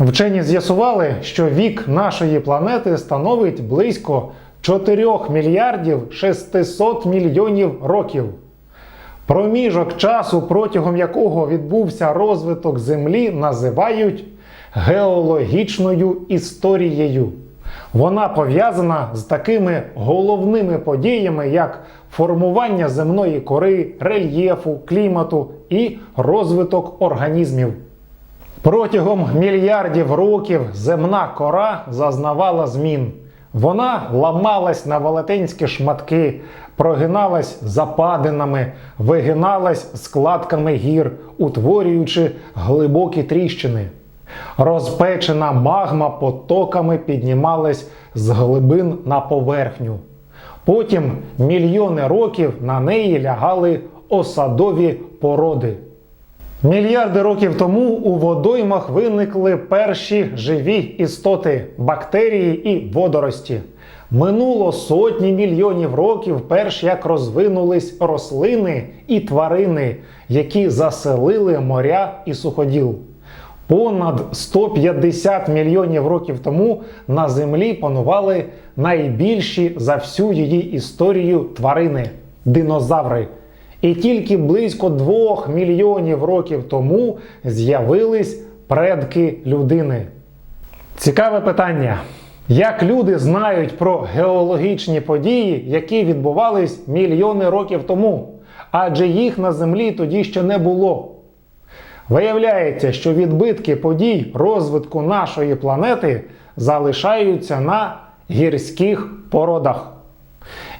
Вчені з'ясували, що вік нашої планети становить близько 4 мільярдів 600 мільйонів років. Проміжок часу, протягом якого відбувся розвиток Землі, називають геологічною історією. Вона пов'язана з такими головними подіями, як формування земної кори, рельєфу, клімату і розвиток організмів. Протягом мільярдів років земна кора зазнавала змін. Вона ламалась на велетенські шматки, прогиналась западинами, вигиналась складками гір, утворюючи глибокі тріщини. Розпечена магма потоками піднімалась з глибин на поверхню. Потім мільйони років на неї лягали осадові породи. Мільярди років тому у водоймах виникли перші живі істоти бактерії і водорості. Минуло сотні мільйонів років, перш як розвинулись рослини і тварини, які заселили моря і суходіл. Понад 150 мільйонів років тому на землі панували найбільші за всю її історію тварини динозаври. І тільки близько 2 мільйонів років тому з'явились предки людини. Цікаве питання. Як люди знають про геологічні події, які відбувались мільйони років тому? Адже їх на землі тоді ще не було. Виявляється, що відбитки подій розвитку нашої планети залишаються на гірських породах.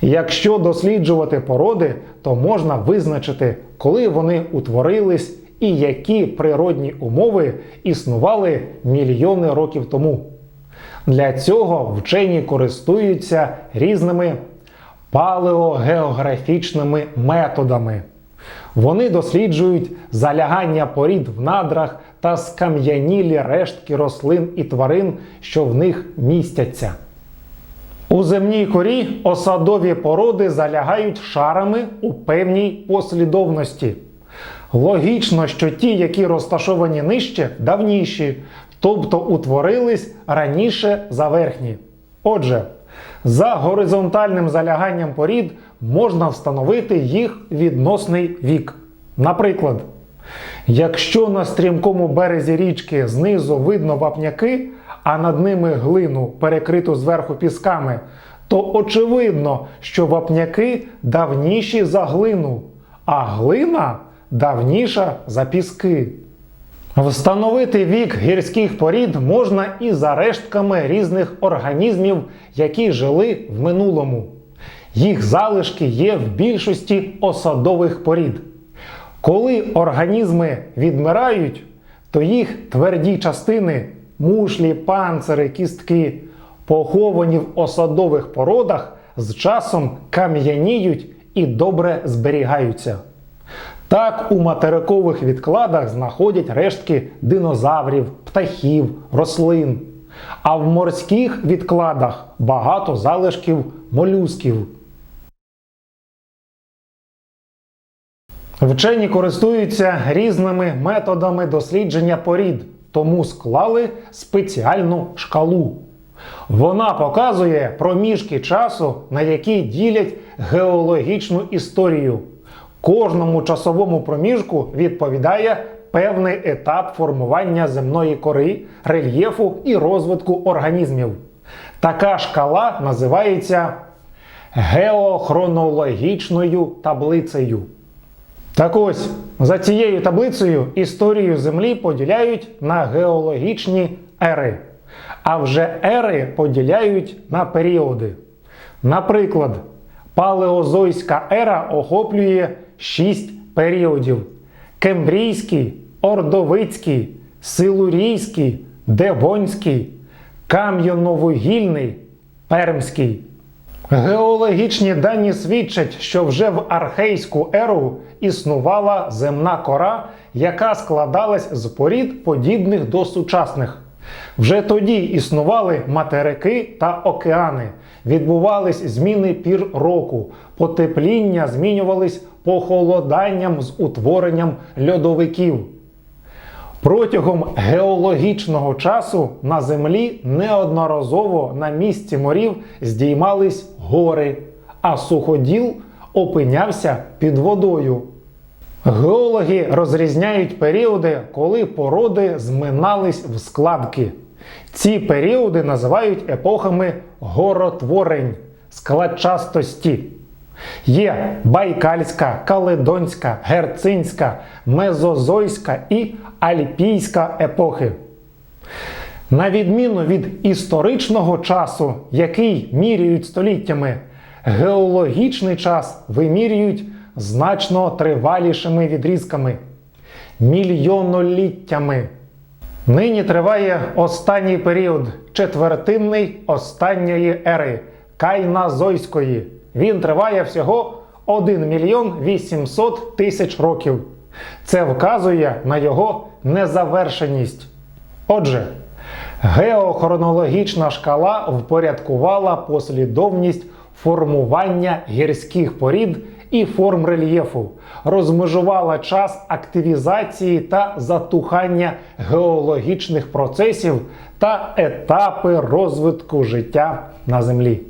Якщо досліджувати породи, то можна визначити, коли вони утворились і які природні умови існували мільйони років тому. Для цього вчені користуються різними палеогеографічними методами. Вони досліджують залягання порід в надрах та скам'янілі рештки рослин і тварин, що в них містяться. У земній корі осадові породи залягають шарами у певній послідовності. Логічно, що ті, які розташовані нижче, давніші, тобто утворились раніше за верхні. Отже, за горизонтальним заляганням порід можна встановити їх відносний вік. Наприклад, якщо на стрімкому березі річки знизу видно вапняки, а над ними глину, перекриту зверху пісками, то очевидно, що вапняки давніші за глину, а глина давніша за піски. Встановити вік гірських порід можна і за рештками різних організмів, які жили в минулому. Їх залишки є в більшості осадових порід. Коли організми відмирають, то їх тверді частини, мушлі, панцири, кістки, поховані в осадових породах, з часом кам'яніють і добре зберігаються. Так у материкових відкладах знаходять рештки динозаврів, птахів, рослин. А в морських відкладах багато залишків молюсків. Вчені користуються різними методами дослідження порід, тому склали спеціальну шкалу. Вона показує проміжки часу, на які ділять геологічну історію. Кожному часовому проміжку відповідає певний етап формування земної кори, рельєфу і розвитку організмів. Така шкала називається геохронологічною таблицею. Так ось, за цією таблицею історію Землі поділяють на геологічні ери, а вже ери поділяють на періоди. Наприклад, палеозойська ера охоплює 6 періодів: Кембрійський, Ордовицький, Силурійський, Девонський, Кам'яновугільний, Пермський. Геологічні дані свідчать, що вже в архейську еру існувала земна кора, яка складалась з порід, подібних до сучасних. Вже тоді існували материки та океани, відбувались зміни пір року, потепління змінювались похолоданням з утворенням льодовиків. Протягом геологічного часу на землі неодноразово на місці морів здіймались гори, а суходіл опинявся під водою. Геологи розрізняють періоди, коли породи зминались в складки. Ці періоди називають епохами горотворень, складчастості. Є Байкальська, Каледонська, Герцинська, Мезозойська і Альпійська епохи. На відміну від історичного часу, який міряють століттями, геологічний час вимірюють значно тривалішими відрізками мільйоноліттями. Нині триває останній період, четвертинний останньої ери Кайназойської. Він триває всього 1 мільйон 800 тисяч років. Це вказує на його незавершеність. Отже, геохронологічна шкала впорядкувала послідовність формування гірських порід і форм рельєфу, розмежувала час активізації та затухання геологічних процесів та етапи розвитку життя на Землі.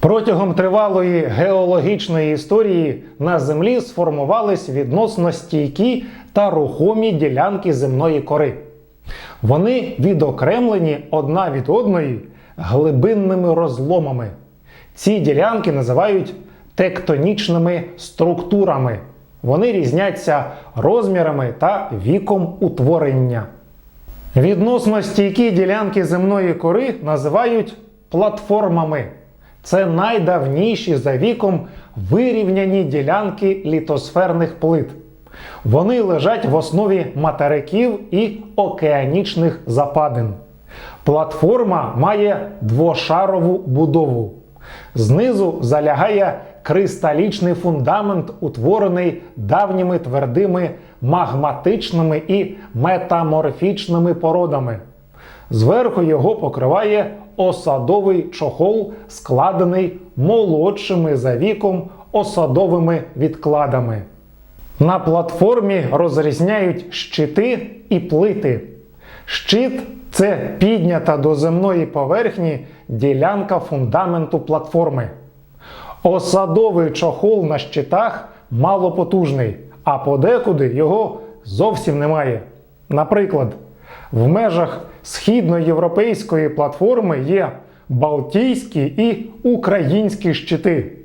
Протягом тривалої геологічної історії на Землі сформувались відносно стійкі та рухомі ділянки земної кори. Вони відокремлені одна від одної глибинними розломами. Ці ділянки називають тектонічними структурами. Вони різняться розмірами та віком утворення. Відносно стійкі ділянки земної кори називають платформами. Це найдавніші за віком вирівняні ділянки літосферних плит. Вони лежать в основі материків і океанічних западин. Платформа має двошарову будову. Знизу залягає кристалічний фундамент, утворений давніми твердими магматичними і метаморфічними породами. Зверху його покриває осадовий чохол, складений молодшими за віком осадовими відкладами. На платформі розрізняють щити і плити. Щит це піднята до земної поверхні ділянка фундаменту платформи. Осадовий чохол на щитах малопотужний, а подекуди його зовсім немає. Наприклад, в межах східноєвропейської платформи є Балтійські і українські щити.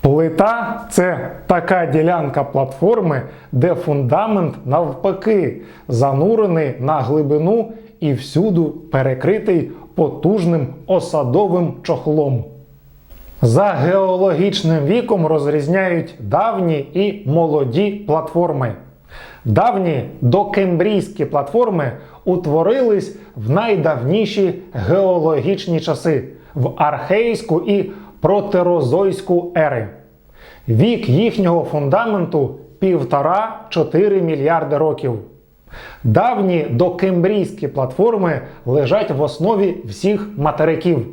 Плита це така ділянка платформи, де фундамент навпаки занурений на глибину і всюду перекритий потужним осадовим чохлом. За геологічним віком розрізняють давні і молоді платформи. Давні докембрійські платформи утворились в найдавніші геологічні часи в архейську і протерозойську ери. Вік їхнього фундаменту 1,5-4 мільярди років. Давні докембрійські платформи лежать в основі всіх материків.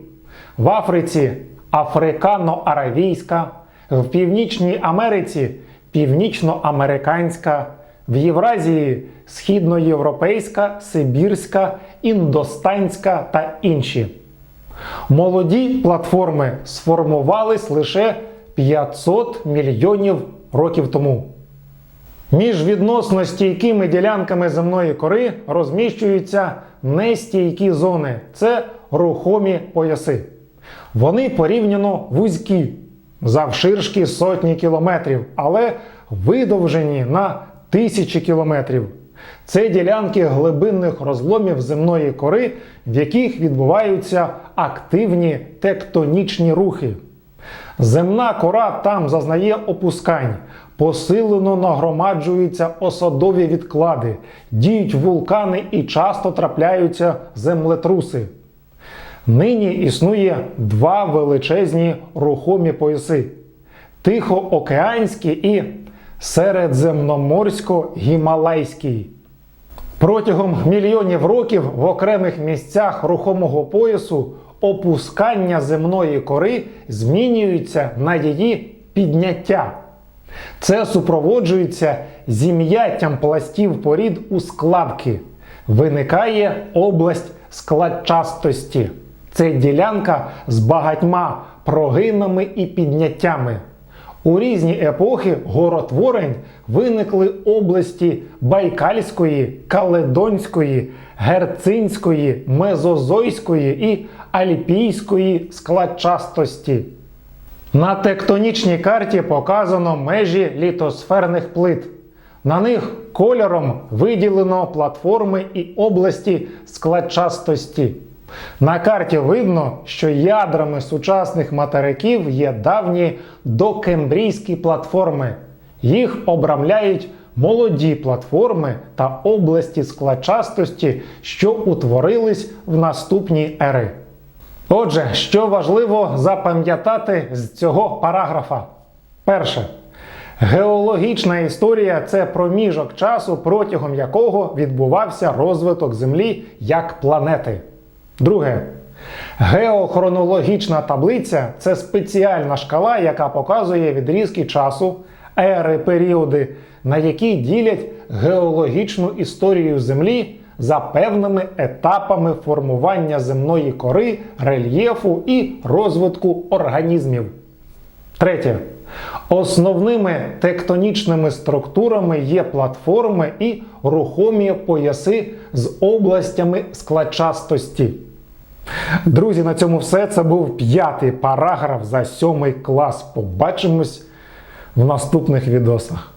В Африці африкано-аравійська, в Північній Америці північноамериканська, в Євразії східноєвропейська, сибірська, індостанська та інші. Молоді платформи сформувались лише 500 мільйонів років тому. Між відносно стійкими ділянками земної кори розміщуються нестійкі зони це рухомі пояси. Вони порівняно вузькі, завширшки сотні кілометрів, але видовжені на тисячі кілометрів. Це ділянки глибинних розломів земної кори, в яких відбуваються активні тектонічні рухи. Земна кора там зазнає опускань, посилено нагромаджуються осадові відклади, діють вулкани і часто трапляються землетруси. Нині існує два величезні рухомі пояси Тихоокеанський і Середземноморсько-Гімалайський. Протягом мільйонів років в окремих місцях рухомого поясу опускання земної кори змінюються на її підняття. Це супроводжується зім'яттям пластів порід у складки. Виникає область складчастості. Це ділянка з багатьма прогинами і підняттями. У різні епохи горотворень виникли області Байкальської, Каледонської, Герцинської, Мезозойської і Альпійської складчастості. На тектонічній карті показано межі літосферних плит. На них кольором виділено платформи і області складчастості. На карті видно, що ядрами сучасних материків є давні докембрійські платформи. Їх обрамляють молоді платформи та області складчастості, що утворились в наступні ери. Отже, що важливо запам'ятати з цього параграфа? Перше. Геологічна історія це проміжок часу, протягом якого відбувався розвиток Землі як планети. Друге. Геохронологічна таблиця це спеціальна шкала, яка показує відрізки часу, ери, періоди, на які ділять геологічну історію Землі за певними етапами формування земної кори, рельєфу і розвитку організмів. Третє. Основними тектонічними структурами є платформи і рухомі пояси з областями складчастості. Друзі, на цьому все. Це був п'ятий параграф за сьомий клас. Побачимось в наступних відосах.